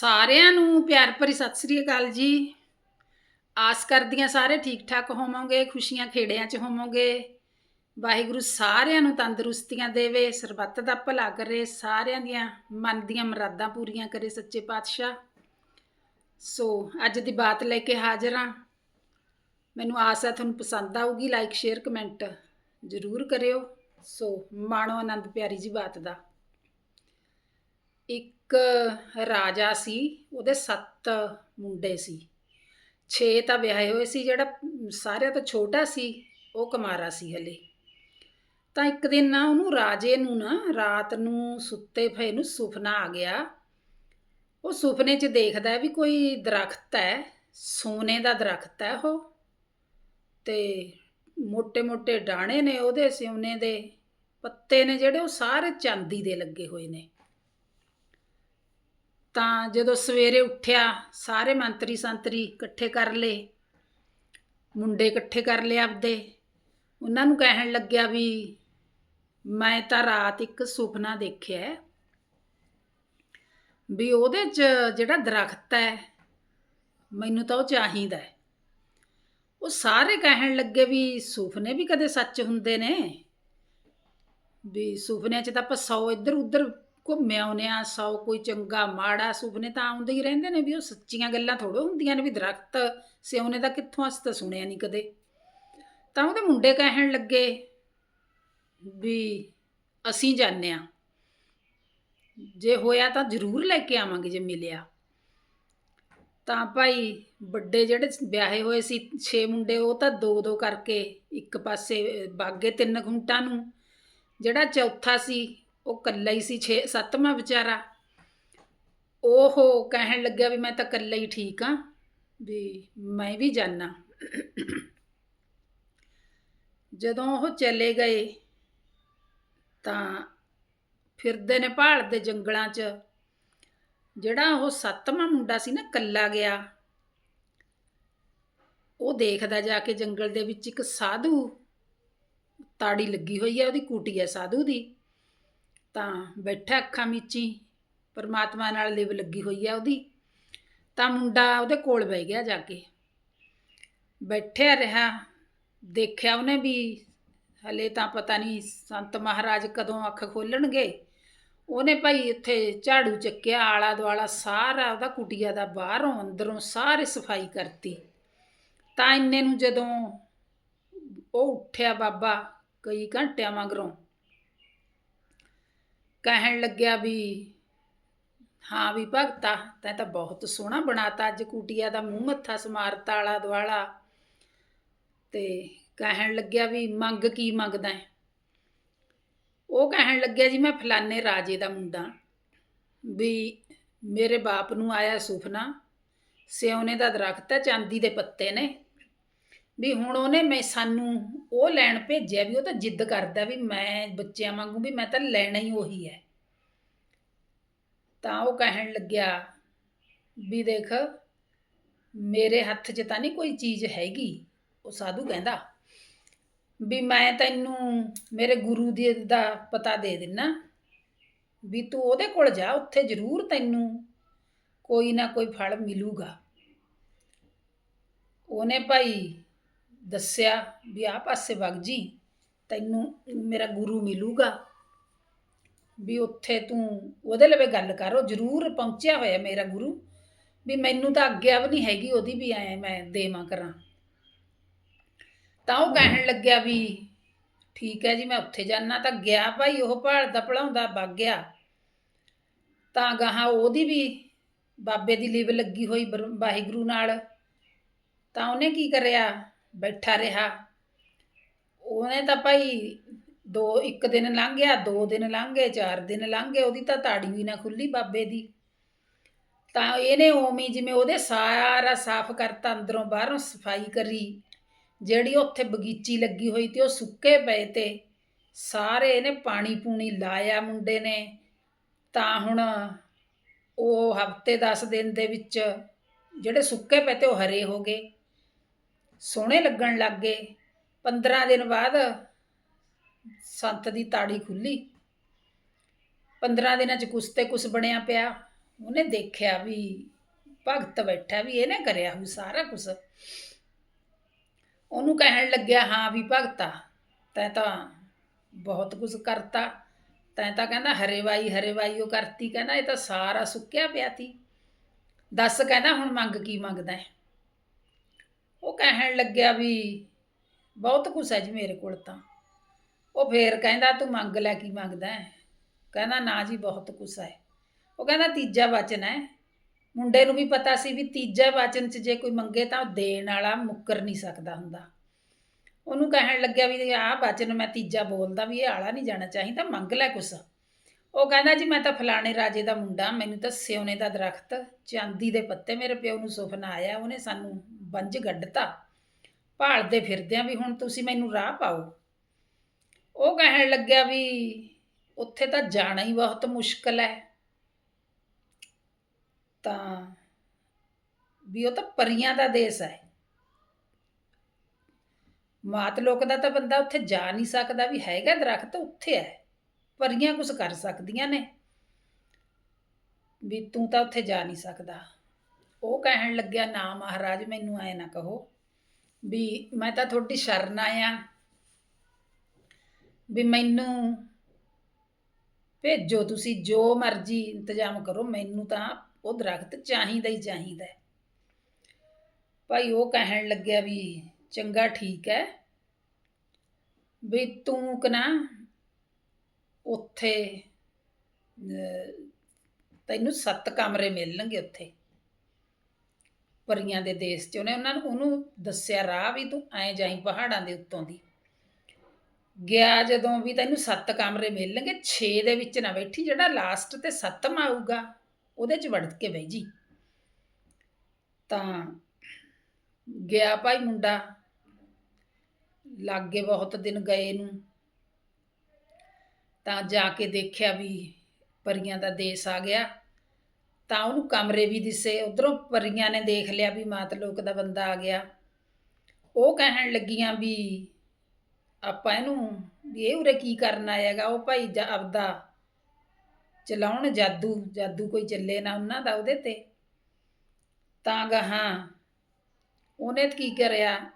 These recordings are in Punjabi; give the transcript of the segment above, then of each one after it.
ਸਾਰਿਆਂ ਨੂੰ ਪਿਆਰ ਭਰੀ ਸਤਿ ਸ੍ਰੀ ਅਕਾਲ ਜੀ। ਆਸ ਕਰਦੀਆਂ ਸਾਰੇ ਠੀਕ ਠਾਕ ਹੋਵੋਗੇ, ਖੁਸ਼ੀਆਂ ਖੇੜਿਆਂ 'ਚ ਹੋਵੋਗੇ। ਵਾਹਿਗੁਰੂ ਸਾਰਿਆਂ ਨੂੰ ਤੰਦਰੁਸਤੀਆਂ ਦੇਵੇ, ਸਰਬੱਤ ਦਾ ਭਲਾ ਕਰੇ, ਸਾਰਿਆਂ ਦੀਆਂ ਮਨ ਦੀਆਂ ਮੁਰਾਦਾਂ ਪੂਰੀਆਂ ਕਰੇ ਸੱਚੇ ਪਾਤਸ਼ਾਹ। ਸੋ ਅੱਜ ਦੀ ਬਾਤ ਲੈ ਕੇ ਹਾਜ਼ਰ ਹਾਂ। ਮੈਨੂੰ ਆਸ ਹੈ ਤੁਹਾਨੂੰ ਪਸੰਦ ਆਊਗੀ ਲਾਈਕ ਸ਼ੇਅਰ ਕਮੈਂਟ ਜ਼ਰੂਰ ਕਰਿਓ। ਸੋ ਮਾਣੋ ਆਨੰਦ ਪਿਆਰੀ ਜੀ ਬਾਤ ਦਾ। ਇੱਕ ਇੱਕ ਰਾਜਾ ਸੀ, ਉਹਦੇ ਸੱਤ ਮੁੰਡੇ ਸੀ। ਛੇ ਤਾਂ ਵਿਆਹੇ ਹੋਏ ਸੀ, ਜਿਹੜਾ ਸਾਰਿਆਂ ਤੋਂ ਛੋਟਾ ਸੀ, ਉਹ ਕੁਮਾਰਾ ਸੀ ਹਲੇ। ਤਾਂ ਇੱਕ ਦਿਨ ਨਾ ਉਹਨੂੰ ਰਾਜੇ ਨੂੰ ਨਾ ਰਾਤ ਨੂੰ ਸੁੱਤੇ ਪਏ ਨੂੰ ਸੁਪਨਾ ਆ ਗਿਆ। ਉਹ ਸੁਪਨੇ 'ਚ ਦੇਖਦਾ ਵੀ ਕੋਈ ਦਰਖਤ ਹੈ, ਸੋਨੇ ਦਾ ਦਰਖਤ ਹੈ ਉਹ। ਤੇ ਮੋਟੇ ਮੋਟੇ ਡਾਣੇ ਨੇ ਉਹਦੇ ਸੋਨੇ ਦੇ ਪੱਤੇ ਨੇ ਜਿਹੜੇ, ਉਹ ਸਾਰੇ ਚਾਂਦੀ ਦੇ ਲੱਗੇ ਹੋਏ ਨੇ। ਤਾਂ ਜਦੋਂ ਸਵੇਰੇ ਉੱਠਿਆ, ਸਾਰੇ ਮੰਤਰੀ ਸੰਤਰੀ ਇਕੱਠੇ ਕਰ ਲਏ। ਮੁੰਡੇ ਇਕੱਠੇ ਕਰ ਲਏ ਆਪਦੇ। ਉਹਨਾਂ ਨੂੰ ਕਹਿਣ ਲੱਗਿਆ ਵੀ ਮੈਂ ਤਾਂ ਰਾਤ ਇੱਕ ਸੁਪਨਾ ਦੇਖਿਆ ਵੀ ਉਹਦੇ 'ਚ ਜਿਹੜਾ ਦਰਖਤ ਹੈ, ਮੈਨੂੰ ਤਾਂ ਉਹ ਚਾਹੀਦਾ ਹੈ। ਉਹ ਸਾਰੇ ਕਹਿਣ ਲੱਗੇ ਵੀ ਸੁਪਨੇ ਵੀ ਕਦੇ ਸੱਚ ਹੁੰਦੇ ਨੇ? ਵੀ ਸੁਪਨਿਆਂ 'ਚ ਤਾਂ ਆਪਾਂ ਸੌ ਇੱਧਰ ਉੱਧਰ ਘੁੰਮਿਆ ਆਉਂਦੇ ਆ ਸੌ ਕੋਈ ਚੰਗਾ, ਮਾੜਾ ਸੁਪਨੇ ਤਾਂ ਆਉਂਦੇ ਹੀ ਰਹਿੰਦੇ ਨੇ ਵੀ ਉਹ ਸੱਚੀਆਂ ਗੱਲਾਂ ਥੋੜੋ ਹੁੰਦੀਆਂ ਨੇ ਵੀ ਦਰਖਤ ਸਿਉਨੇ ਦਾ ਕਿੱਥੋਂ ਅਸੀਂ ਤਾਂ ਸੁਣਿਆ ਨਹੀਂ ਕਦੇ। ਤਾਂ ਉਹਦੇ ਮੁੰਡੇ ਕਹਿਣ ਲੱਗੇ ਵੀ ਅਸੀਂ ਜਾਣਦੇ ਆ ਜੇ ਹੋਇਆ ਤਾਂ ਜ਼ਰੂਰ ਲੈ ਕੇ ਆਵਾਂਗੇ ਜੇ ਮਿਲਿਆ। ਤਾਂ ਭਾਈ ਵੱਡੇ ਜਿਹੜੇ ਵਿਆਹੇ ਹੋਏ ਸੀ 6 ਮੁੰਡੇ, ਉਹ ਤਾਂ ਦੋ ਦੋ ਕਰਕੇ ਇੱਕ ਪਾਸੇ, ਬਾਗੇ ਤਿੰਨ ਖੁੰਟਾਂ ਨੂੰ, ਜਿਹੜਾ ਚੌਥਾ ਸੀ ਉਹ ਕੱਲਾ ਹੀ ਸੀ 6 ਸੱਤਵਾਂ ਵਿਚਾਰਾ। ਉਹ ਕਹਿਣ ਲੱਗਿਆ ਵੀ ਮੈਂ ਤਾਂ ਕੱਲਾ ਹੀ ਠੀਕ ਆ, ਵੀ ਮੈਂ ਵੀ ਜਾਣਾ ਜਦੋਂ ਉਹ ਚਲੇ ਗਏ, ਤਾਂ ਫਿਰਦੇ ਨੇ ਪਹਾੜ ਦੇ ਜੰਗਲਾਂ 'ਚ। ਜਿਹੜਾ ਉਹ ਸੱਤਵਾਂ ਮੁੰਡਾ ਸੀ ਨਾ, ਕੱਲਾ ਗਿਆ। ਉਹ ਦੇਖਦਾ ਜਾ ਕੇ ਜੰਗਲ ਦੇ ਵਿੱਚ ਇੱਕ ਸਾਧੂ, ਤਾੜੀ ਲੱਗੀ ਹੋਈ ਹੈ ਉਹਦੀ, ਕੁਟੀ ਹੈ ਸਾਧੂ ਦੀ। ਤਾਂ ਬੈਠਾ ਅੱਖਾਂ ਮੀਚੀ, ਪਰਮਾਤਮਾ ਨਾਲ ਲਿਵ ਲੱਗੀ ਹੋਈ ਹੈ ਉਹਦੀ, ਤਾਂ ਮੁੰਡਾ ਉਹਦੇ ਕੋਲ ਬਹਿ ਗਿਆ ਜਾ ਕੇ। ਬੈਠਿਆ ਰਿਹਾ, ਦੇਖਿਆ ਉਹਨੇ ਵੀ, ਹਲੇ ਤਾਂ ਪਤਾ ਨਹੀਂ ਸੰਤ ਮਹਾਰਾਜ ਕਦੋਂ ਅੱਖ ਖੋਲਣਗੇ। ਉਹਨੇ ਭਾਈ ਉੱਥੇ ਝਾੜੂ ਚੱਕਿਆ ਆਲਾ ਦੁਆਲਾ ਸਾਰਾ ਉਹਦਾ ਕੁਟੀਆ ਦਾ ਬਾਹਰੋਂ, ਅੰਦਰੋਂ ਸਾਰੇ ਸਫ਼ਾਈ ਕਰਤੀ। ਤਾਂ ਇੰਨੇ ਨੂੰ ਜਦੋਂ ਉਹ ਉੱਠਿਆ ਬਾਬਾ, ਕਈ ਘੰਟਿਆਂ ਮਗਰੋਂ ਕਹਿਣ ਲੱਗਿਆ ਵੀ, ਹਾਂ ਵੀ ਭਗਤਾ, ਤੈਂ ਤਾਂ ਬਹੁਤ ਸੋਹਣਾ ਬਣਾਤਾ ਅੱਜ ਕੁਟੀਆ ਦਾ ਮੂੰਹ ਮੱਥਾ ਸਮਾਰਤਾ ਆਲਾ ਦੁਆਲਾ। ਤੇ ਕਹਿਣ ਲੱਗਿਆ ਵੀ, ਮੰਗ ਕੀ ਮੰਗਦਾ ਹੈ? ਉਹ ਕਹਿਣ ਲੱਗਿਆ ਜੀ, ਮੈਂ ਫਲਾਣੇ ਰਾਜੇ ਦਾ ਮੁੰਡਾ ਵੀ ਮੇਰੇ ਬਾਪ ਨੂੰ ਆਇਆ ਸੁਪਨਾ ਸਿਉਨੇ ਦਾ ਦਰਖਤ ਹੈ, ਚਾਂਦੀ ਦੇ ਪੱਤੇ ਨੇ। ਵੀ ਹੁਣ ਉਹਨੇ ਮੈਂ ਸਾਨੂੰ ਉਹ ਲੈਣ ਭੇਜਿਆ ਵੀ ਉਹ ਤਾਂ ਜਿੱਦ ਕਰਦਾ ਵੀ ਮੈਂ ਬੱਚਿਆਂ ਵਾਂਗੂ ਵੀ ਮੈਂ ਤਾਂ ਲੈਣਾ ਹੀ ਉਹੀ ਹੈ। ਤਾਂ ਉਹ ਕਹਿਣ ਲੱਗਿਆ ਵੀ ਦੇਖ, ਮੇਰੇ ਹੱਥ 'ਚ ਤਾਂ ਨਹੀਂ ਕੋਈ ਚੀਜ਼ ਹੈਗੀ। ਉਹ ਸਾਧੂ ਕਹਿੰਦਾ ਵੀ ਮੈਂ ਤੈਨੂੰ ਮੇਰੇ ਗੁਰੂ ਦੀ ਦਾ ਪਤਾ ਦੇ ਦਿੰਨਾ ਵੀ ਤੂੰ ਉਹਦੇ ਕੋਲ ਜਾ, ਉੱਥੇ ਜ਼ਰੂਰ ਤੈਨੂੰ ਕੋਈ ਨਾ ਕੋਈ ਫਲ ਮਿਲੂਗਾ। ਉਹਨੇ ਭਾਈ ਦੱਸਿਆ ਵੀ ਆ ਪਾਸੇ ਵਗ ਜੀ, ਤੈਨੂੰ ਮੇਰਾ ਗੁਰੂ ਮਿਲੂਗਾ। ਵੀ ਉੱਥੇ ਤੂੰ ਉਹਦੇ ਲਵੇ ਗੱਲ ਕਰ, ਉਹ ਜ਼ਰੂਰ ਪਹੁੰਚਿਆ ਹੋਇਆ ਮੇਰਾ ਗੁਰੂ। ਵੀ ਮੈਨੂੰ ਤਾਂ ਆਗਿਆ ਵੀ ਨਹੀਂ ਹੈਗੀ ਉਹਦੀ ਵੀ ਐ ਮੈਂ ਦੇਵਾਂ ਕਰਾਂ। ਤਾਂ ਉਹ ਕਹਿਣ ਲੱਗਿਆ ਵੀ ਠੀਕ ਹੈ ਜੀ, ਮੈਂ ਉੱਥੇ ਜਾਣਾ ਤਾਂ ਗਿਆ ਭਾਈ, ਉਹ ਭਾਲਦਾ ਭਲਾਉਂਦਾ ਵਗ ਗਿਆ। ਤਾਂ ਗਾਹਾਂ ਉਹਦੀ ਵੀ ਬਾਬੇ ਦੀ ਲਿਵ ਲੱਗੀ ਹੋਈ ਬਰ- ਵਾਹਿਗੁਰੂ ਨਾਲ। ਤਾਂ ਉਹਨੇ ਕੀ ਕਰਿਆ? ਬੈਠਾ ਰਿਹਾ। ਉਹਨੇ ਤਾਂ ਭਾਈ ਦੋ, ਇੱਕ ਦਿਨ ਲੰਘ ਗਿਆ, ਦੋ ਦਿਨ ਲੰਘ ਗਏ, ਚਾਰ ਦਿਨ ਲੰਘ ਗਏ, ਉਹਦੀ ਤਾਂ ਤਾੜੀ ਵੀ ਨਾ ਖੁੱਲੀ ਬਾਬੇ ਦੀ। ਤਾਂ ਇਹਨੇ ਓਮੀ ਜਿਵੇਂ ਉਹਦੇ ਸਾਰਾ ਸਾਫ਼ ਕਰਤਾ, ਅੰਦਰੋਂ ਬਾਹਰੋਂ ਸਫ਼ਾਈ ਕਰੀ। ਜਿਹੜੀ ਉੱਥੇ ਬਗੀਚੀ ਲੱਗੀ ਹੋਈ ਤੇ ਉਹ ਸੁੱਕੇ ਪਏ ਤੇ ਸਾਰੇ ਇਹਨੇ ਪਾਣੀ ਪੂਣੀ ਲਾਇਆ ਮੁੰਡੇ ਨੇ। ਤਾਂ ਹੁਣ ਉਹ ਹਫ਼ਤੇ 10 ਦਿਨ ਦੇ ਵਿੱਚ ਜਿਹੜੇ ਸੁੱਕੇ ਪਏ ਤੇ ਉਹ ਹਰੇ ਹੋ ਗਏ। ਸੋਹਣੇ ਲੱਗਣ ਲੱਗ ਗਏ। 15 ਦਿਨ ਬਾਅਦ ਸੰਤ ਦੀ ਤਾੜੀ ਖੁੱਲੀ। 15 ਦਿਨਾਂ ਚ ਕੁਛ ਤੇ ਕੁਛ ਬਣਿਆ ਪਿਆ। ਉਹਨੇ ਦੇਖਿਆ ਵੀ ਭਗਤ ਬੈਠਾ ਵੀ ਇਹਨੇ ਕਰਿਆ ਹੋਊ ਸਾਰਾ ਕੁਝ ਉਹਨੂੰ ਕਹਿਣ ਲੱਗਿਆ, ਹਾਂ ਵੀ ਭਗਤਾ ਤੈਂ ਤਾਂ ਬਹੁਤ ਕੁਝ ਕਰਤਾ। ਤੈਂ ਤਾਂ ਕਹਿੰਦਾ ਹਰੇਵਾਈ ਹਰੇਵਾਈ ਉਹ ਕਰਤੀ, ਕਹਿੰਦਾ ਇਹ ਤਾਂ ਸਾਰਾ ਸੁੱਕਿਆ ਪਿਆ ਤੀ। ਦੱਸ ਕਹਿੰਦਾ ਹੁਣ ਮੰਗ ਕੀ ਮੰਗਦਾ ਹੈ? ਉਹ ਕਹਿਣ ਲੱਗਿਆ ਵੀ ਬਹੁਤ ਕੁਛ ਹੈ ਜੀ ਮੇਰੇ ਕੋਲ ਤਾਂ। ਉਹ ਫੇਰ ਕਹਿੰਦਾ, ਤੂੰ ਮੰਗ ਲੈ ਕੀ ਮੰਗਦਾ ਹੈ? ਕਹਿੰਦਾ, ਨਾ ਜੀ, ਬਹੁਤ ਕੁਛ ਹੈ। ਉਹ ਕਹਿੰਦਾ, ਤੀਜਾ ਵਚਨ ਹੈ। ਮੁੰਡੇ ਨੂੰ ਵੀ ਪਤਾ ਸੀ ਵੀ ਤੀਜਾ ਵਚਨ 'ਚ ਜੇ ਕੋਈ ਮੰਗੇ ਤਾਂ ਉਹ ਦੇਣ ਵਾਲਾ ਮੁੱਕਰ ਨਹੀਂ ਸਕਦਾ ਹੁੰਦਾ। ਉਹਨੂੰ ਕਹਿਣ ਲੱਗਿਆ ਵੀ ਆਹ ਵਚਨ ਮੈਂ ਤੀਜਾ ਬੋਲਦਾ ਵੀ ਇਹ ਆਲਾ ਨਹੀਂ ਜਾਣਾ ਚਾਹੀਦਾ, ਮੰਗ ਲੈ ਕੁਛ। ਉਹ ਕਹਿੰਦਾ ਜੀ, ਮੈਂ ਤਾਂ ਫਲਾਣੇ ਰਾਜੇ ਦਾ ਮੁੰਡਾ, ਮੈਨੂੰ ਤਾਂ ਸਿਉਨੇ ਦਾ ਦਰਖਤ, ਚਾਂਦੀ ਦੇ ਪੱਤੇ ਮੇਰੇ ਪਿਓ ਨੂੰ ਸੁਪਨਾ ਆਇਆ, ਉਹਨੇ ਸਾਨੂੰ ਬੰਜ ਗੱਡਤਾ। ਭਾਲਦੇ ਫਿਰਦੇ ਆ ਵੀ ਹੁਣ ਤੁਸੀਂ ਮੈਨੂੰ ਰਾਹ ਪਾਓ। ਉਹ ਕਹਿਣ ਲੱਗਿਆ ਵੀ, ਉੱਥੇ ਤਾਂ ਜਾਣਾ ਹੀ ਬਹੁਤ ਮੁਸ਼ਕਲ ਹੈ। ਤਾਂ ਵੀ ਉਹ ਤਾਂ ਪਰੀਆਂ ਦਾ ਦੇਸ਼ ਹੈ। ਮਾਤ ਲੋਕ ਦਾ ਤਾਂ ਬੰਦਾ ਉੱਥੇ ਜਾ ਨਹੀਂ ਸਕਦਾ ਵੀ ਹੈਗਾ ਦਰਖਤ, ਉੱਥੇ ਹੈ। ਪਰੀਆਂ ਕੁਝ ਕਰ ਸਕਦੀਆਂ ਨੇ। ਵੀ ਤੂੰ ਤਾਂ ਉੱਥੇ ਜਾ ਨਹੀਂ ਸਕਦਾ। ਉਹ ਕਹਿਣ ਲੱਗਿਆ, ਨਾ ਮਹਾਰਾਜ, ਮੈਨੂੰ ਐ ਨਾ ਕਹੋ ਵੀ ਮੈਂ ਤਾਂ ਤੁਹਾਡੀ ਸ਼ਰਨ ਆਇਆ। ਵੀ ਮੈਨੂੰ ਭੇਜੋ ਤੁਸੀਂ ਜੋ ਮਰਜ਼ੀ ਇੰਤਜ਼ਾਮ ਕਰੋ, ਮੈਨੂੰ ਤਾਂ ਉਹ ਦਰਖਤ ਚਾਹੀਦਾ ਹੀ ਚਾਹੀਦਾ ਭਾਈ ਉਹ ਕਹਿਣ ਲੱਗਿਆ ਵੀ ਚੰਗਾ ਠੀਕ ਹੈ। ਵੀ ਤੂੰ ਕਨਾ ਉੱਥੇ ਅਹ, ਤੈਨੂੰ ਸੱਤ ਕਮਰੇ ਮਿਲਣਗੇ ਉੱਥੇ। ਪਰੀਆਂ ਦੇ ਦੇਸ਼ 'ਚ ਉਹਨੇ ਉਹਨਾਂ ਨੂੰ ਉਹਨੂੰ ਦੱਸਿਆ ਰਾਹ ਵੀ ਤੂੰ ਐਂ ਜਾਈ ਪਹਾੜਾਂ ਦੇ ਉੱਤੋਂ ਦੀ। ਗਿਆ ਜਦੋਂ ਵੀ ਤੈਨੂੰ ਸੱਤ ਕਮਰੇ ਮਿਲਣਗੇ 6 ਦੇ ਵਿੱਚ ਨਾ ਬੈਠੀ ਜਿਹੜਾ ਲਾਸਟ ਤੇ ਸੱਤਮ ਆਊਗਾ ਉਹਦੇ 'ਚ ਵੜ ਕੇ ਬਹਿ ਜੀ। ਤਾਂ ਗਿਆ ਭਾਈ ਮੁੰਡਾ ਲਾਗੇ ਬਹੁਤ ਦਿਨ ਗਏ ਨੂੰ। ਤਾਂ ਜਾ ਕੇ ਦੇਖਿਆ ਵੀ ਪਰੀਆਂ ਦਾ ਦੇਸ਼ ਆ ਗਿਆ। ਤਾਂ ਉਹਨੂੰ ਕਮਰੇ ਵੀ ਦਿਸੇ। ਉਧਰੋਂ ਪਰੀਆਂ ਨੇ ਦੇਖ ਲਿਆ ਵੀ ਮਾਤ ਲੋਕ ਦਾ ਬੰਦਾ ਆ ਗਿਆ। ਉਹ ਕਹਿਣ ਲੱਗੀਆਂ ਵੀ ਆਪਾਂ ਇਹਨੂੰ ਵੀ ਇਹ ਉਰੇ ਕੀ ਕਰਨ ਆਏਗਾ ਉਹ ਭਾਈ ਜਾ ਆਪਦਾ ਚਲਾਉਣ ਜਾਦੂ ਜਾਦੂ ਕੋਈ ਚੱਲੇ ਨਾ ਉਹਨਾਂ ਦਾ ਉਹਦੇ ਤੇ। ਤਾਂ ਗਾਹਾਂ ਉਹਨੇ ਕੀ ਕਰਿਆ?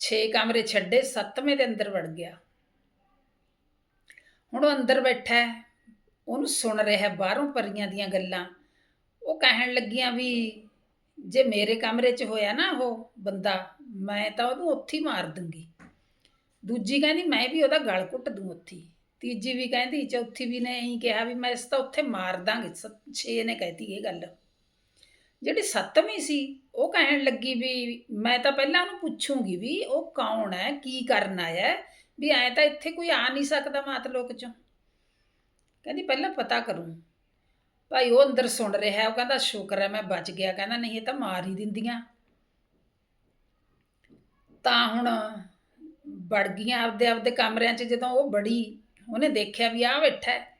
6 ਕਮਰੇ ਛੱਡੇ, ਸੱਤਵੇਂ ਦੇ ਅੰਦਰ ਵੜ ਗਿਆ। ਹੁਣ ਉਹ ਅੰਦਰ ਬੈਠਾ ਹੈ ਉਹਨੂੰ ਸੁਣ ਰਿਹਾ ਬਾਹਰੋਂ ਪਰੀਆਂ ਦੀਆਂ ਗੱਲਾਂ। ਉਹ ਕਹਿਣ ਲੱਗੀਆਂ ਵੀ ਜੇ ਮੇਰੇ ਕਮਰੇ 'ਚ ਹੋਇਆ ਨਾ ਉਹ ਬੰਦਾ ਮੈਂ ਤਾਂ ਉਹਨੂੰ ਉੱਥੇ ਹੀ ਮਾਰ ਦੂੰਗੀ। ਦੂਜੀ ਕਹਿੰਦੀ ਮੈਂ ਵੀ ਉਹਦਾ ਗਲ ਘੁੱਟ ਦੂੰ ਉੱਥੇ ਤੀਜੀ ਵੀ ਕਹਿੰਦੀ ਚੌਥੀ ਵੀ ਨੇ ਇਹੀ ਕਿਹਾ ਵੀ ਮੈਂ ਇਸ ਤਾਂ ਉੱਥੇ ਮਾਰ ਦਾਂਗੇ। ਸ- ਛੇ ਨੇ ਕਹਿਤੀ ਇਹ ਗੱਲ। ਜਿਹੜੀ ਸੱਤਵੀਂ ਸੀ ਉਹ ਕਹਿਣ ਲੱਗੀ ਵੀ ਮੈਂ ਤਾਂ ਪਹਿਲਾਂ ਉਹਨੂੰ ਪੁੱਛੂੰਗੀ ਵੀ ਉਹ ਕੌਣ ਹੈ ਕੀ ਕਰਨ ਆਇਆ ਹੈ, ਵੀ ਐ ਤਾਂ ਇੱਥੇ ਕੋਈ ਆ ਨਹੀਂ ਸਕਦਾ ਮਾਤ ਲੋਕ ਚੋਂ। ਕਹਿੰਦੀ, ਪਹਿਲਾਂ ਪਤਾ ਕਰੂੰ। ਭਾਈ ਉਹ ਅੰਦਰ ਸੁਣ ਰਿਹਾ, ਉਹ ਕਹਿੰਦਾ, ਸ਼ੁਕਰ ਹੈ ਮੈਂ ਬਚ ਗਿਆ। ਕਹਿੰਦਾ, ਨਹੀਂ, ਇਹ ਤਾਂ ਮਾਰ ਹੀ ਦਿੰਦੀਆਂ। ਤਾਂ ਹੁਣ ਵੜ ਗਈਆਂ ਆਪਦੇ ਆਪਦੇ ਕਮਰਿਆਂ 'ਚ, ਜਦੋਂ ਉਹ ਬੜੀ, ਉਹਨੇ ਦੇਖਿਆ ਵੀ ਆ ਬੈਠਾ ਹੈ।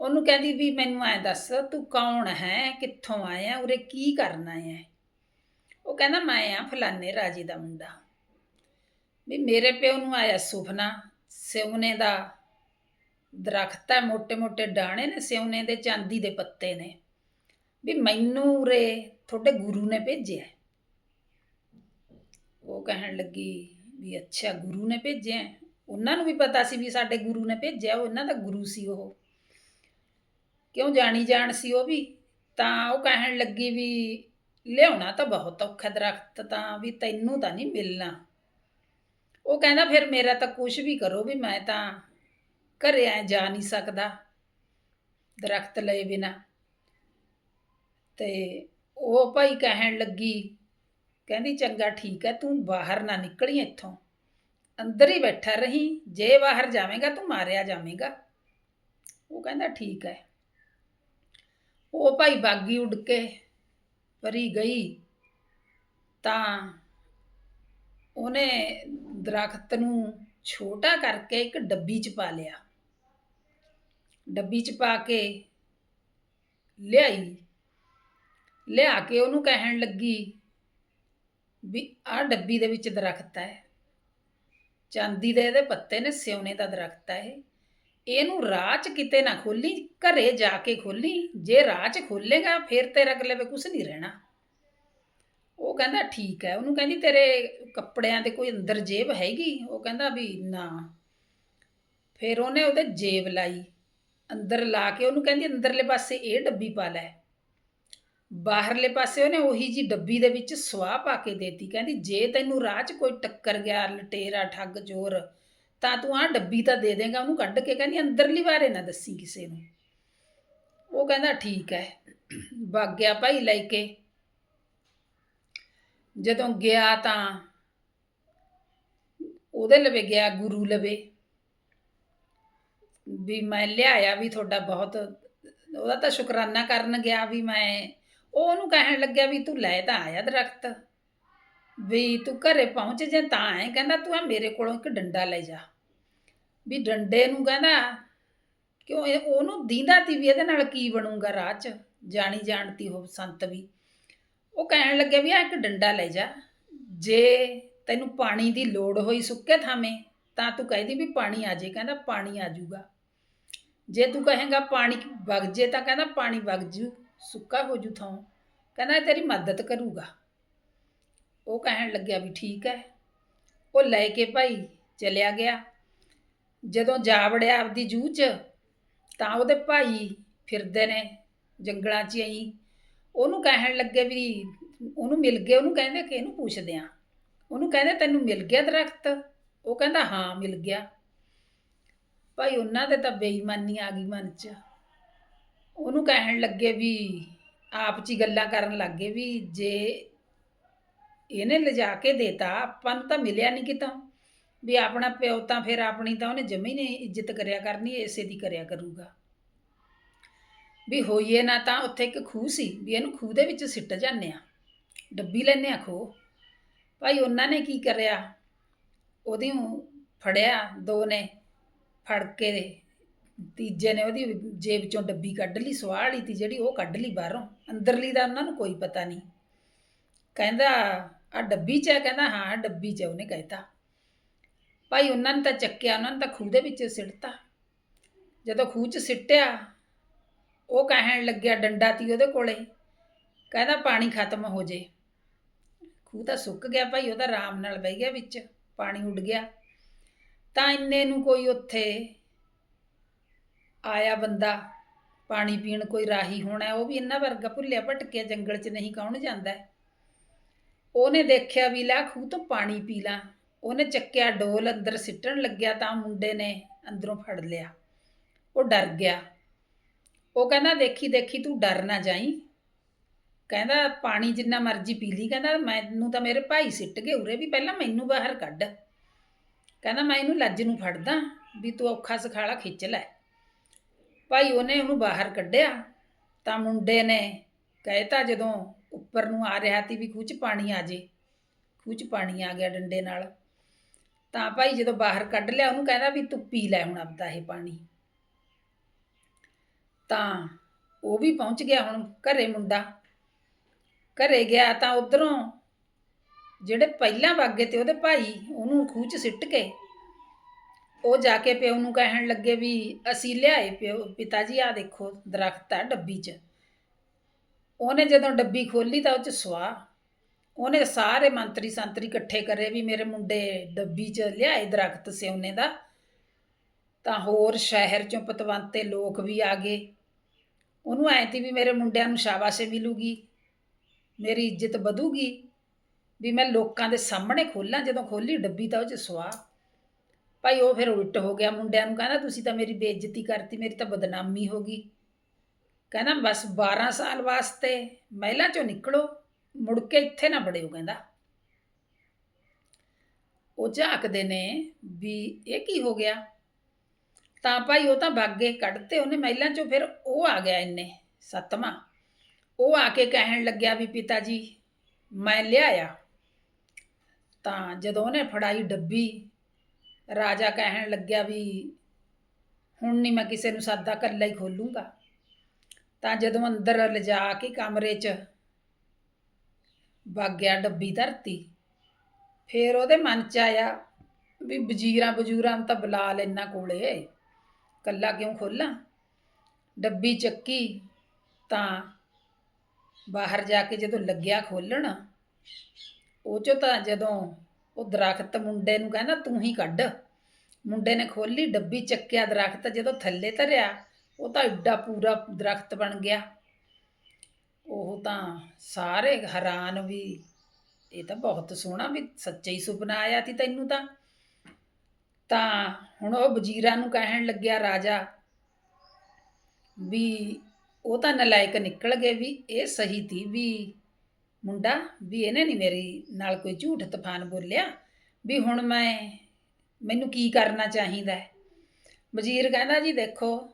ਉਹਨੂੰ ਕਹਿੰਦੀ ਵੀ, ਮੈਨੂੰ ਐ ਦੱਸ, ਤੂੰ ਕੌਣ ਹੈ? ਕਿੱਥੋਂ ਆਇਆ? ਉਰੇ ਕੀ ਕਰਨਾ ਆਇਆ ਹੈ? ਉਹ ਕਹਿੰਦਾ, ਮੈਂ ਆ ਫਲਾਣੇ ਰਾਜੇ ਦਾ ਮੁੰਡਾ। ਵੀ ਮੇਰੇ ਪਿਓ ਨੂੰ ਆਇਆ ਸੁਪਨਾ, ਸਿਉਨੇ ਦਾ ਦਰਖਤ ਹੈ ਮੋٹے-ਮੋٹے ਡਾਣੇ ਨੇ ਸਿਉਨੇ ਦੇ, ਚਾਂਦੀ ਦੇ ਪੱਤੇ ਨੇ। ਵੀ ਮੈਨੂੰ ਰੇ ਤੁਹਾਡੇ ਗੁਰੂ ਨੇ ਭੇਜਿਆ ਉਹ ਕਹਿਣ ਲੱਗੀ ਵੀ ਅੱਛਾ, ਗੁਰੂ ਨੇ ਭੇਜਿਆ ਉਹਨਾਂ ਨੂੰ ਵੀ ਪਤਾ ਸੀ ਵੀ ਸਾਡੇ ਗੁਰੂ ਨੇ ਭੇਜਿਆ, ਉਹ ਇਹਨਾਂ ਦਾ ਗੁਰੂ ਸੀ ਉਹ। ਕਿਉਂ ਜਾਣੀ ਜਾਣ ਸੀ ਉਹ ਵੀ? ਤਾਂ ਉਹ ਕਹਿਣ ਲੱਗੀ ਵੀ, ਲਿਆਉਣਾ ਤਾਂ ਬਹੁਤ ਔਖਾ ਦਰਖਤ, ਤਾਂ ਵੀ ਤੈਨੂੰ ਤਾਂ ਨਹੀਂ ਮਿਲਣਾ। ਉਹ ਕਹਿੰਦਾ ਫਿਰ ਮੇਰਾ ਤਾਂ ਕੁਝ ਵੀ ਕਰੋ ਵੀ ਮੈਂ ਤਾਂ ਘਰੇ ਐ ਜਾ ਨਹੀਂ ਸਕਦਾ। ਦਰਖਤ ਲਏ ਬਿਨਾ। ਤੇ ਉਹ ਭਾਈ ਕਹਿਣ ਲੱਗੀ, ਕਹਿੰਦੀ ਚੰਗਾ ਠੀਕ ਹੈ, ਤੂੰ ਬਾਹਰ ਨਾ ਨਿਕਲੀ ਇੱਥੋਂ। ਅੰਦਰ ਹੀ ਬੈਠਾ ਰਹੀਂ, ਜੇ ਬਾਹਰ ਜਾਵੇਂਗਾ ਤੂੰ ਮਾਰਿਆ ਜਾਵੇਂਗਾ। ਉਹ ਕਹਿੰਦਾ ਠੀਕ ਹੈ। ਉਹ ਭਾਈ ਬਾਗੀ ਉੱਡ ਕੇ ਪਰੀ ਗਈ ਤਾਂ ਉਹਨੇ ਦਰਖਤ ਨੂੰ ਛੋਟਾ ਕਰਕੇ ਇੱਕ ਡੱਬੀ 'ਚ ਪਾ ਲਿਆ। ਡੱਬੀ 'ਚ ਪਾ ਕੇ ਲਿਆਈ। ਲਿਆ ਕੇ ਉਹਨੂੰ ਕਹਿਣ ਲੱਗੀ ਵੀ ਆਹ ਡੱਬੀ ਦੇ ਵਿੱਚ ਦਰਖਤ ਹੈ। ਚਾਂਦੀ ਦੇ ਇਹਦੇ ਪੱਤੇ ਨੇ ਸਿਉਨੇ ਦਾ ਦਰਖਤ ਹੈ ਇਹ। ਇਹਨੂੰ ਰਾਹ 'ਚ ਕਿਤੇ ਨਾ ਖੋਲੀ, ਘਰੇ ਜਾ ਕੇ ਖੋਲੀ। ਜੇ ਰਾਹ 'ਚ ਖੋਲੇਗਾ, ਫਿਰ ਤੇਰਾ ਅਗਲੇ ਵੇ ਕੁਝ ਨਹੀਂ ਰਹਿਣਾ। ਉਹ ਕਹਿੰਦਾ ਠੀਕ ਹੈ। ਉਹਨੂੰ ਕਹਿੰਦੀ ਤੇਰੇ ਕੱਪੜਿਆਂ ਤੇ ਕੋਈ ਅੰਦਰ ਜੇਬ ਹੈਗੀ? ਉਹ ਕਹਿੰਦਾ ਵੀ ਨਾ। ਫਿਰ ਉਹਨੇ ਉਹਦੇ ਜੇਬ ਲਾਈ। ਅੰਦਰ ਲਾ ਕੇ ਉਹਨੂੰ ਕਹਿੰਦੀ ਅੰਦਰਲੇ ਪਾਸੇ ਇਹ ਡੱਬੀ ਪਾ ਲੈ। ਬਾਹਰਲੇ ਪਾਸੇ ਉਹਨੇ ਉਹੀ ਜੀ ਡੱਬੀ ਦੇ ਵਿੱਚ ਸਵਾਹ ਪਾ ਕੇ ਦੇਤੀ। ਕਹਿੰਦੀ ਜੇ ਤੈਨੂੰ ਰਾਹ 'ਚ ਕੋਈ ਟੱਕਰ ਗਿਆ, ਲਟੇਰਾ, ਠੱਗ, ਚੋਰ, ਤਾਂ ਤੂੰ ਆਹ ਡੱਬੀ ਤਾਂ ਦੇ ਦੇਗਾ। ਉਹਨੂੰ ਕੱਢ ਕੇ ਕਹਿੰਦੀ ਅੰਦਰਲੀ ਬਾਰੇ ਨਾ ਦੱਸੀ ਕਿਸੇ ਨੂੰ। ਉਹ ਕਹਿੰਦਾ ਠੀਕ ਹੈ। ਵਗ ਗਿਆ ਭਾਈ ਲੈ ਕੇ ਜਦੋਂ ਗਿਆ ਤਾਂ ਉਹਦੇ ਲਵੇ ਗਿਆ, ਗੁਰੂ ਲਵੇ। ਵੀ ਮੈਂ ਲਿਆਇਆ ਵੀ ਤੁਹਾਡਾ ਬਹੁਤ, ਉਹਦਾ ਤਾਂ ਸ਼ੁਕਰਾਨਾ ਕਰਨ ਗਿਆ ਵੀ ਮੈਂ, ਉਹ ਉਹਨੂੰ ਕਹਿਣ ਲੱਗਿਆ ਵੀ ਤੂੰ ਲੈ ਤਾਂ ਆਇਆ ਦਰਖਤ। ਵੀ ਤੂੰ ਘਰੇ ਪਹੁੰਚ ਜੇ ਤਾਂ ਹੈ ਕਹਿੰਦਾ, ਤੂੰ ਆ ਮੇਰੇ ਕੋਲੋਂ ਇੱਕ ਡੰਡਾ ਲੈ ਜਾ। ਵੀ ਡੰਡੇ ਨੂੰ ਕਹਿੰਦਾ, ਕਿਉਂ ਉਹਨੂੰ ਦੀਂਦਾ ਤੀ ਵੀ ਇਹਦੇ ਨਾਲ ਕੀ ਬਣੂਗਾ ਰਾਹ 'ਚ? ਜਾਣੀ ਜਾਣਤੀ ਹੋ ਸੰਤ ਵੀ। ਉਹ ਕਹਿਣ ਲੱਗਿਆ ਵੀ ਆ, ਇੱਕ ਡੰਡਾ ਲੈ ਜਾ। ਜੇ ਤੈਨੂੰ ਪਾਣੀ ਦੀ ਲੋੜ ਹੋਈ ਸੁੱਕੇ ਥਾਵੇਂ, ਤਾਂ ਤੂੰ ਕਹਿਦੀ ਵੀ ਪਾਣੀ ਆ ਜੇ, ਕਹਿੰਦਾ ਪਾਣੀ ਆ ਜਾਊਗਾ। ਜੇ ਤੂੰ ਕਹੇਗਾ ਪਾਣੀ ਵਗ ਜੇ, ਤਾਂ ਕਹਿੰਦਾ ਪਾਣੀ ਵਗ ਜੂ, ਸੁੱਕਾ ਹੋ ਜੂ ਥਾਂ। ਕਹਿੰਦਾ ਤੇਰੀ ਮਦਦ ਕਰੂਗਾ। ਉਹ ਕਹਿਣ ਲੱਗਿਆ ਵੀ ਠੀਕ ਹੈ। ਉਹ ਲੈ ਕੇ ਭਾਈ ਚਲਿਆ ਗਿਆ। ਜਦੋਂ ਜਾ ਵੜਿਆ ਆਪਦੀ ਜੂਹ 'ਚ, ਤਾਂ ਉਹਦੇ ਭਾਈ ਫਿਰਦੇ ਨੇ ਜੰਗਲਾਂ 'ਚ ਹੀ। ਉਹਨੂੰ ਕਹਿਣ ਲੱਗੇ ਵੀ ਉਹਨੂੰ ਮਿਲ ਗਏ, ਉਹਨੂੰ ਕਹਿੰਦੇ ਕਿ ਇਹਨੂੰ ਪੁੱਛਦੇ ਆ ਉਹਨੂੰ ਕਹਿੰਦੇ, ਤੈਨੂੰ ਮਿਲ ਗਿਆ ਦਰਖਤ? ਉਹ ਕਹਿੰਦਾ, ਹਾਂ, ਮਿਲ ਗਿਆ। ਭਾਈ ਉਹਨਾਂ ਦੇ ਤਾਂ ਬੇਈਮਾਨੀ ਆ ਗਈ ਮਨ 'ਚ। ਉਹਨੂੰ ਕਹਿਣ ਲੱਗੇ ਵੀ ਆਪ 'ਚ ਹੀ ਗੱਲਾਂ ਕਰਨ ਲੱਗੇ ਵੀ ਜੇ ਇਹਨੇ ਲਿਜਾ ਕੇ ਦੇਤਾ, ਆਪਾਂ ਨੂੰ ਤਾਂ ਮਿਲਿਆ ਨਹੀਂ ਕਿਤੋਂ। ਵੀ ਆਪਣਾ ਪਿਓ ਤਾਂ ਫਿਰ ਆਪਣੀ ਤਾਂ ਉਹਨੇ ਜਮੀ ਨਹੀਂ ਇੱਜ਼ਤ ਕਰਿਆ ਕਰਨੀ, ਇਸੇ ਦੀ ਕਰਿਆ ਕਰੂਗਾ। ਵੀ ਹੋਈਏ ਨਾ ਤਾਂ ਉੱਥੇ ਇੱਕ ਖੂਹ ਸੀ, ਵੀ ਇਹਨੂੰ ਖੂਹ ਦੇ ਵਿੱਚ ਸਿੱਟ ਜਾਂਦੇ ਆ ਡੱਬੀ ਲੈਨੇ ਆ ਖੂਹ। ਭਾਈ ਉਹਨਾਂ ਨੇ ਕੀ ਕਰਿਆ? ਉਹਦੀ ਫੜਿਆ ਦੋ ਨੇ, ਫੜ ਕੇ ਤੀਜੇ ਨੇ ਉਹਦੀ ਜੇਬ ਚੋਂ ਡੱਬੀ ਕੱਢ ਲਈ ਸਵਾਹ ਲਈ ਤੀ ਜਿਹੜੀ ਉਹ ਕੱਢ ਲਈ ਬਾਹਰੋਂ। ਅੰਦਰਲੀ ਦਾ ਉਹਨਾਂ ਨੂੰ ਕੋਈ ਪਤਾ ਨਹੀਂ। ਕਹਿੰਦਾ ਆ ਡੱਬੀ ਚ ਹੈ? ਕਹਿੰਦਾ, ਹਾਂ ਡੱਬੀ ਚ ਉਹਨੇ ਕਹਿਤਾ ਭਾਈ ਉਹਨਾਂ ਨੇ ਤਾਂ ਚੱਕਿਆ, ਉਹਨਾਂ ਨੇ ਤਾਂ ਖੂਹ ਦੇ ਵਿੱਚ ਸਿੱਟਤਾ। ਜਦੋਂ ਖੂਹ ਚ ਸਿੱਟਿਆ ਉਹ ਕਹਿਣ ਲੱਗਿਆ ਡੰਡਾ ਤੀ ਉਹਦੇ ਕੋਲੇ ਕਹਿੰਦਾ ਪਾਣੀ ਖਤਮ ਹੋ ਜੇ। ਖੂਹ ਤਾਂ ਸੁੱਕ ਗਿਆ ਭਾਈ ਉਹਦਾ ਆਰਾਮ ਨਾਲ ਬਹਿ ਗਿਆ ਵਿੱਚ, ਪਾਣੀ ਉੱਡ ਗਿਆ। ਤਾਂ ਇੰਨੇ ਨੂੰ ਕੋਈ ਉੱਥੇ ਆਇਆ ਬੰਦਾ, ਪਾਣੀ ਪੀਣ ਕੋਈ ਰਾਹੀ ਹੋਣਾ, ਉਹ ਵੀ ਇੰਨਾ ਵਰਗਾ ਭੁੱਲਿਆ ਭਟਕਿਆ ਜੰਗਲ 'ਚ ਨਹੀਂ ਕੌਣ ਜਾਂਦਾ। ਉਹਨੇ ਦੇਖਿਆ ਵੀ ਲੈ ਖੂਹ ਤੋਂ ਪਾਣੀ ਪੀ ਲਾਂ। ਉਹਨੇ ਚੱਕਿਆ ਡੋਲ, ਅੰਦਰ ਸਿੱਟਣ ਲੱਗਿਆ ਤਾਂ ਮੁੰਡੇ ਨੇ ਅੰਦਰੋਂ ਫੜ ਲਿਆ। ਉਹ ਡਰ ਗਿਆ। ਉਹ ਕਹਿੰਦਾ, ਦੇਖੀ ਦੇਖੀ, ਤੂੰ ਡਰ ਨਾ ਜਾਈ। ਕਹਿੰਦਾ, ਪਾਣੀ ਜਿੰਨਾ ਮਰਜ਼ੀ ਪੀ ਲਈ। ਕਹਿੰਦਾ, ਮੈਨੂੰ ਤਾਂ ਮੇਰੇ ਭਾਈ ਸਿੱਟ ਗਏ ਉਰੇ ਵੀ ਪਹਿਲਾਂ ਮੈਨੂੰ ਬਾਹਰ ਕੱਢ। ਕਹਿੰਦਾ, ਮੈਂ ਇਹਨੂੰ ਲੱਜ ਨੂੰ ਫੜਦਾ ਵੀ ਤੂੰ ਔਖਾ ਸਖਾਲਾ, ਖਿੱਚ ਲੈ। ਭਾਈ ਉਹਨੇ ਉਹਨੂੰ ਬਾਹਰ ਕੱਢਿਆ। ਤਾਂ ਮੁੰਡੇ ਨੇ ਕਹਿਤਾ, ਜਦੋਂ ਉੱਪਰ ਨੂੰ ਆ ਰਿਹਾ ਤੀ ਵੀ ਖੂਹ 'ਚ ਪਾਣੀ ਆ ਜੇ। ਖੂਹ 'ਚ ਪਾਣੀ ਆ ਗਿਆ ਡੰਡੇ ਨਾਲ। ਤਾਂ ਭਾਈ ਜਦੋਂ ਬਾਹਰ ਕੱਢ ਲਿਆ, ਉਹਨੂੰ ਕਹਿੰਦਾ ਵੀ ਤੂੰ ਪੀ ਲੈ ਹੁਣ ਆਪਦਾ ਇਹ ਪਾਣੀ। ਤਾਂ ਉਹ ਵੀ ਪਹੁੰਚ ਗਿਆ ਹੁਣ ਘਰੇ ਮੁੰਡਾ। ਘਰੇ ਗਿਆ ਤਾਂ ਉਧਰੋਂ ਜਿਹੜੇ ਪਹਿਲਾਂ ਵਾਗੇ ਤੇ ਉਹਦੇ ਭਾਈ, ਉਹਨੂੰ ਖੂਹ 'ਚ ਸਿੱਟ ਕੇ ਉਹ ਜਾ ਕੇ ਪਿਓ ਨੂੰ ਕਹਿਣ ਲੱਗੇ ਵੀ ਅਸੀਂ ਲਿਆਏ ਪਿਓ ਪਿਤਾ ਜੀ ਆ ਦੇਖੋ ਦਰਖਤ ਆ ਡੱਬੀ 'ਚ। ਉਹਨੇ ਜਦੋਂ ਡੱਬੀ ਖੋਲੀ ਤਾਂ ਉਹ 'ਚ ਸਵਾਹ ਉਹਨੇ ਸਾਰੇ ਮੰਤਰੀ ਸੰਤਰੀ ਇਕੱਠੇ ਕਰੇ ਵੀ ਮੇਰੇ ਮੁੰਡੇ ਡੱਬੀ 'ਚ ਲਿਆਏ ਦਰਖਤ ਸਿਉਨੇ ਦਾ। ਤਾਂ ਹੋਰ ਸ਼ਹਿਰ 'ਚੋਂ ਪਤਵੰਤੇ ਲੋਕ ਵੀ ਆ ਗਏ। ਉਹਨੂੰ ਐਂ ਤੀ ਵੀ ਮੇਰੇ ਮੁੰਡਿਆਂ ਨੂੰ ਸ਼ਾਬਾਸ਼ੇ ਮਿਲੂਗੀ, ਮੇਰੀ ਇੱਜ਼ਤ ਵਧੂਗੀ, ਵੀ ਮੈਂ ਲੋਕਾਂ ਦੇ ਸਾਹਮਣੇ ਖੋਲਾਂ, ਜਦੋਂ ਖੋਲੀ ਡੱਬੀ ਤਾਂ ਉਹ 'ਚ ਸਵਾਹ ਭਾਈ ਉਹ ਫਿਰ ਉਲਟ ਹੋ ਗਿਆ ਮੁੰਡਿਆਂ ਨੂੰ, ਕਹਿੰਦਾ ਤੁਸੀਂ ਤਾਂ ਮੇਰੀ ਬੇਇੱਜ਼ਤੀ ਕਰਤੀ, ਮੇਰੀ ਤਾਂ ਬਦਨਾਮੀ ਹੋ ਗਈ। ਕਹਿੰਦਾ ਬਸ 12 ਸਾਲ ਵਾਸਤੇ ਮਹਿਲਾ ਚੋਂ ਨਿਕਲੋ, ਮੁੜ ਕੇ ਇੱਥੇ ਨਾ ਬੜਿਓ ਕਹਿੰਦਾ। ਉਹ ਝਾਕਦੇ ਨੇ ਵੀ ਇਹ ਕੀ ਹੋ ਗਿਆ? ਤਾਂ ਭਾਈ ਉਹ ਤਾਂ ਬਾਗੇ ਕੱਢਤੇ ਉਹਨੇ ਮਹਿਲਾਂ ਚੋਂ, ਫਿਰ ਉਹ ਆ ਗਿਆ ਇੰਨੇ ਸੱਤਵਾਂ। ਉਹ ਆ ਕੇ ਕਹਿਣ ਲੱਗਿਆ ਵੀ ਪਿਤਾ ਜੀ ਮੈਂ ਲਿਆਇਆ। ਤਾਂ ਜਦੋਂ ਉਹਨੇ ਫੜਾਈ ਡੱਬੀ, ਰਾਜਾ ਕਹਿਣ ਲੱਗਿਆ ਵੀ ਹੁਣ ਨਹੀਂ ਮੈਂ ਕਿਸੇ ਨੂੰ ਸਾਦਾ ਇਕੱਲਾ ਹੀ ਖੋਲੂੰਗਾ। ਤਾਂ ਜਦੋਂ ਅੰਦਰ ਲਿਜਾ ਕੇ ਕਮਰੇ 'ਚ ਵਗ ਡੱਬੀ ਧਰਤੀ, ਫਿਰ ਉਹਦੇ ਮਨ 'ਚ ਆਇਆ ਵੀ ਵਜ਼ੀਰਾਂ ਬਜੂਰਾਂ ਨੂੰ ਤਾਂ ਬੁਲਾ ਲੈਣਾ ਕੋਲੇ। ਕੱਲਾ ਕਿਉਂ ਖੋਲਾਂ? ਡੱਬੀ ਚੱਕੀ ਤਾਂ ਬਾਹਰ ਜਾ ਕੇ ਜਦੋਂ ਲੱਗਿਆ ਖੋਲਣ, ਉਹ ਚੋਂ ਤਾਂ ਜਦੋਂ ਉਹ ਦਰਖਤ ਮੁੰਡੇ ਨੂੰ ਕਹਿੰਦਾ, ਤੂੰ ਹੀ ਕੱਢ। ਮੁੰਡੇ ਨੇ ਖੋਲੀ ਡੱਬੀ ਚੱਕਿਆ ਦਰਖਤ, ਜਦੋਂ ਥੱਲੇ ਧਰਿਆ, ਉਹ ਤਾਂ ਐਡਾ ਪੂਰਾ ਦਰਖਤ ਬਣ ਗਿਆ। ਉਹ ਤਾਂ ਸਾਰੇ ਹੈਰਾਨ ਵੀ, ਇਹ ਤਾਂ ਬਹੁਤ ਸੋਹਣਾ ਵੀ ਸੱਚਾ ਹੀ ਸੁਪਨਾ ਆਇਆ ਸੀ ਤੈਨੂੰ ਤਾਂ। ਤਾਂ ਹੁਣ ਉਹ ਵਜ਼ੀਰਾਂ ਨੂੰ ਕਹਿਣ ਲੱਗਿਆ ਰਾਜਾ ਵੀ ਉਹ ਤਾਂ ਨਲਾਇਕ ਨਿਕਲ ਗਏ ਵੀ, ਇਹ ਸਹੀ ਤੀ ਵੀ ਮੁੰਡਾ ਵੀ ਇਹਨੇ ਨਹੀਂ ਮੇਰੀ ਨਾਲ ਕੋਈ ਝੂਠ ਤੂਫਾਨ ਬੋਲਿਆ ਵੀ ਹੁਣ ਮੈਂ ਮੈਨੂੰ ਕੀ ਕਰਨਾ ਚਾਹੀਦਾ ਹੈ? ਵਜ਼ੀਰ ਕਹਿੰਦਾ ਜੀ ਦੇਖੋ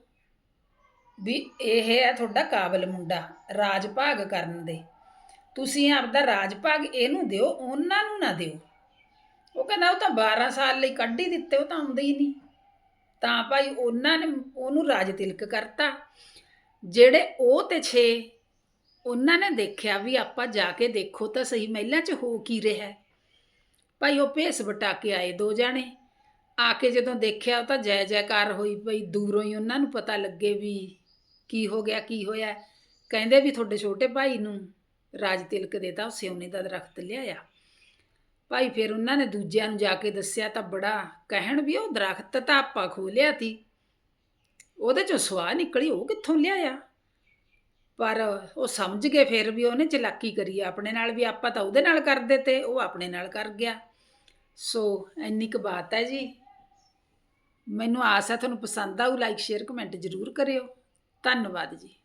ਵੀ ਇਹ ਹੈ ਤੁਹਾਡਾ ਕਾਬਲ ਮੁੰਡਾ ਰਾਜ ਭਾਗ ਕਰਨ ਦੇ। ਤੁਸੀਂ ਆਪਦਾ ਰਾਜ ਭਾਗ ਇਹਨੂੰ ਦਿਓ, ਉਹਨਾਂ ਨੂੰ ਨਾ ਦਿਓ। ਉਹ ਕਹਿੰਦਾ ਉਹ ਤਾਂ 12 ਸਾਲ ਲਈ ਕੱਢ ਹੀ ਦਿੱਤੇ, ਉਹ ਤਾਂ ਆਉਂਦੇ ਹੀ ਨਹੀਂ। ਤਾਂ ਭਾਈ ਉਹਨਾਂ ਨੇ, ਉਹਨੂੰ ਰਾਜ ਤਿਲਕ ਕਰਤਾ। ਜਿਹੜੇ ਉਹ ਤੇ 6 ਉਹਨਾਂ ਨੇ ਦੇਖਿਆ ਵੀ ਆਪਾਂ ਜਾ ਕੇ ਦੇਖੋ ਤਾਂ ਸਹੀ, ਮਹਿਲਾਂ 'ਚ ਹੋ ਕੀ ਰਿਹਾ ਭਾਈ ਉਹ ਭੇਸ ਵਟਾ ਕੇ ਆਏ ਦੋ ਜਾਣੇ। ਆ ਕੇ ਜਦੋਂ ਦੇਖਿਆ ਉਹ ਤਾਂ ਜੈ ਜੈਕਾਰ ਹੋਈ ਪਈ, ਦੂਰੋਂ ਹੀ ਉਹਨਾਂ ਨੂੰ ਪਤਾ ਲੱਗੇ ਵੀ ਕੀ ਹੋ ਗਿਆ, ਕੀ ਹੋਇਆ। ਕਹਿੰਦੇ ਵੀ ਤੁਹਾਡੇ ਛੋਟੇ ਭਾਈ ਨੂੰ ਰਾਜ ਤਿਲਕ ਦੇਤਾ ਉਹ ਸਿਉਨੇ ਦਾ ਦਰਖਤ ਲਿਆਇਆ। ਭਾਈ ਫਿਰ ਉਹਨਾਂ ਨੇ ਦੂਜਿਆਂ ਨੂੰ ਜਾ ਕੇ ਦੱਸਿਆ ਤਾਂ ਬੜਾ ਕਹਿਣ ਵੀ ਉਹ ਦਰਖਤ ਤਾਂ ਆਪਾਂ ਖੋਲਿਆ ਤੀ। ਉਹਦੇ ਚੋਂ ਸਵਾਹ ਨਿਕਲੀ, ਉਹ ਕਿੱਥੋਂ ਲਿਆਇਆ? ਪਰ ਉਹ ਸਮਝ ਗਏ ਫਿਰ ਵੀ ਉਹਨੇ ਚਲਾਕੀ ਕਰੀ ਆਪਣੇ ਨਾਲ ਵੀ ਆਪਾਂ ਤਾਂ ਉਹਦੇ ਨਾਲ ਕਰਦੇ ਤੇ ਉਹ ਆਪਣੇ ਨਾਲ ਕਰ ਗਿਆ। ਸੋ ਇੰਨੀ ਕੁ ਬਾਤ ਹੈ ਜੀ। ਮੈਨੂੰ ਆਸ ਹੈ ਤੁਹਾਨੂੰ ਪਸੰਦ ਆਊ ਲਾਈਕ ਸ਼ੇਅਰ ਕਮੈਂਟ ਜ਼ਰੂਰ ਕਰਿਓ। ਧੰਨਵਾਦ ਜੀ।